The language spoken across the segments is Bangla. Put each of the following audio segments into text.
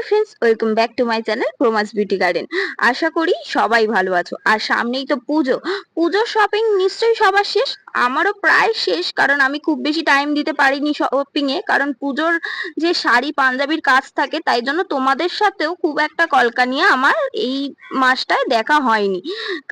Hi friends welcome back to my channel Promas beauty garden আশা করি সবাই ভালো আছো। আর সামনেই তো পুজো। পুজোর শপিং নিশ্চয়ই সবার শেষ। আমারও প্রায় শেষ, কারণ আমি খুব বেশি টাইম দিতে পারিনি শপিং এ। কারণ পুজোর যে শাড়ি, পাঞ্জাবির কাজ থাকে, তাই জন্য তোমাদের সাথেও খুব একটা কলকা নিয়ে আমার এই মাসটায় দেখা হয়নি।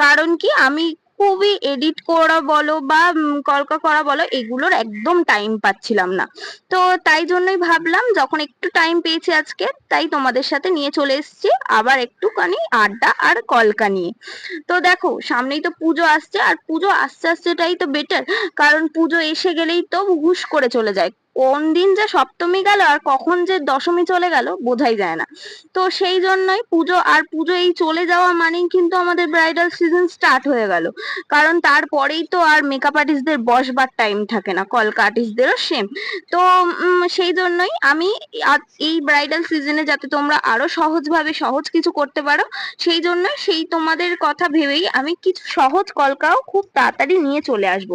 কারণ কি, আমি খুবই এডিট করা বলো বা কলকা করা বলো, এগুলোর একদম টাইম পাচ্ছিলাম না। তো তাই জন্যই ভাবলাম, যখন একটু টাইম পেয়েছি আজকে, তাই তোমাদের সাথে নিয়ে চলে এসেছি, আবার একটুখানি আড্ডা আর কলকা নিয়ে। তো দেখো, সামনেই তো পুজো আসছে, আর পুজো আসতে আসতেটাই তো বেটার কারণ পুজো এসে গেলেই তো হুশ করে চলে যায়। কোন দিন যে সপ্তমী গেল আর কখন যে দশমী চলে গেল বোঝাই যায় না। তো সেই জন্যই পুজো, আর পুজো এই চলে যাওয়া মানেই কিন্তু আমাদের ব্রাইডাল সিজন স্টার্ট হয়ে গেল। কারণ তারপরেই তো আর মেকআপ আর্টিস্টদের বসবার টাইম থাকে না, কলকা আর্টিস্টদেরও সেম তো সেই জন্যই আমি এই ব্রাইডাল সিজনে যাতে তোমরা আরও সহজভাবে সহজ কিছু করতে পারো, সেই জন্য সেই তোমাদের কথা ভেবেই আমি কিছু সহজ কলকাও খুব তাড়াতাড়ি নিয়ে চলে আসব।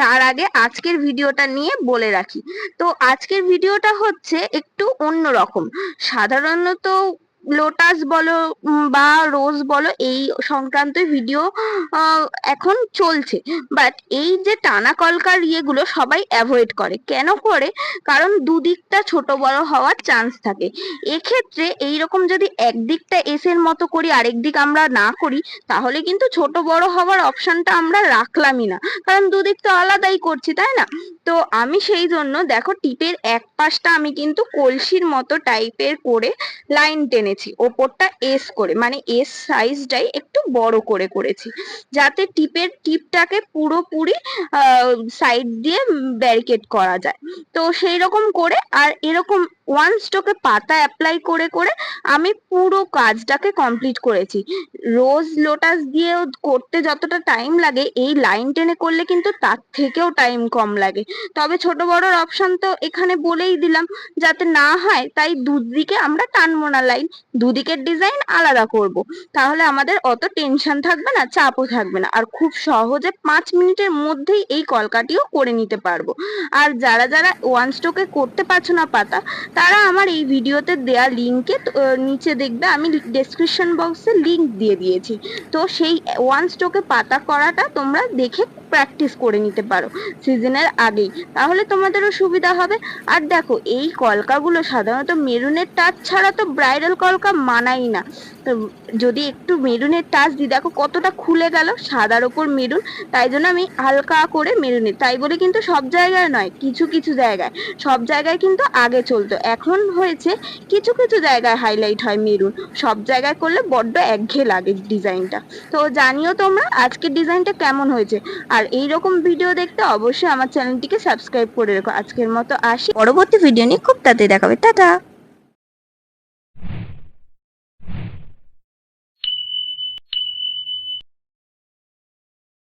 তার আগে আজকের ভিডিওটা নিয়ে বলে রাখি। তো আজকের ভিডিওটা হচ্ছে একটু অন্যরকম। সাধারণত লোটাস বলো বা রোজ বলো, এই সংক্রান্ত ভিডিও এখন চলছে। বাট এই যে টানা কলকার ইয়েগুলো সবাই অ্যাভয়েড করে। কেন করে? কারণ দুদিকটা ছোট বড় হওয়ার চান্স থাকে। এক্ষেত্রে এইরকম যদি একদিকটা এস এর মতো করি, আরেক দিক আমরা না করি, তাহলে কিন্তু ছোট বড় হওয়ার অপশনটা আমরা রাখলামই না। কারণ দুদিক তো আলাদাই করছি, তাই না? তো আমি সেই জন্য, দেখো, টিপের এক পাশটা আমি কিন্তু কলসির মতো টাইপের করে লাইন টেনেছি ওপরটা এস করে মানে এস সাইজটাই একটু বড় করে করেছি। যাতে টিপের টিপটাকে পুরোপুরি সাইড দিয়ে ব্যারিকেড করা যায়। তো সেই রকম করে আর এরকম ওয়ান স্ট্রোকে পাতা অ্যাপ্লাই করে করে আমি পুরো কাজটাকে কমপ্লিট করেছি। রোজ লোটাস দিয়ে করতে যতটা টাইম লাগে, এই লাইন টেনে করলে কিন্তু তার থেকেও টাইম কম লাগে। তবে ছোট বড়র অপশন তো এখানে বলেই দিলাম, যাতে না হয় তাই দুদিকে আমরা টানবো না লাইন দুদিকের ডিজাইন আলাদা করব। তাহলে আমাদের অত টেনশন থাকবে না, চাপও থাকবে না। আর খুব সহজে পাঁচ মিনিটের মধ্যেই এই কলকাটিও করে নিতে পারব। আর যারা যারা ওয়ান স্ট্রোকে করতে পারছ না পাতা তারা আমার এই ভিডিওতে দেয়া লিঙ্কে নিচে দেখবে আমি ডেসক্রিপশন বক্সে লিঙ্ক দিয়ে দিয়েছি। তো সেই ওয়ান স্টোকে পাতা করাটা তোমরা দেখে প্র্যাকটিস করে নিতে পারো সিজনের আগেই। তাহলে তোমাদেরও সুবিধা হবে। আর দেখো, এই কলকাগুলো সাধারণত মেরুনের টাচ ছাড়া তো ব্রাইডাল কলকা মানাই না। তো যদি একটু মেরুনের টাচ দিই, দেখো কতটা খুলে গেল, সাদার ওপর মেরুন। তাই জন্য আমি হালকা করে মেরুনের, তাই বলে কিন্তু সব জায়গায় নয়, কিছু কিছু জায়গায়। সব জায়গায় কিন্তু আগে চলতো। এখন হয়েছে কিছু কিছু জায়গায় হাইলাইট হয় মেরুন। সব জায়গায় করলে বড্ড একঘেয়ে লাগে ডিজাইনটা তো জানিও তোমরা আজকের ডিজাইনটা কেমন হয়েছে। আর এই রকম ভিডিও দেখতে অবশ্যই আমার চ্যানেলটিকে সাবস্ক্রাইব করে রেখো। আজকের মতো আসি। পরবর্তী ভিডিও নিয়ে খুব তাড়াতাড়ি দেখাবে। টাটা!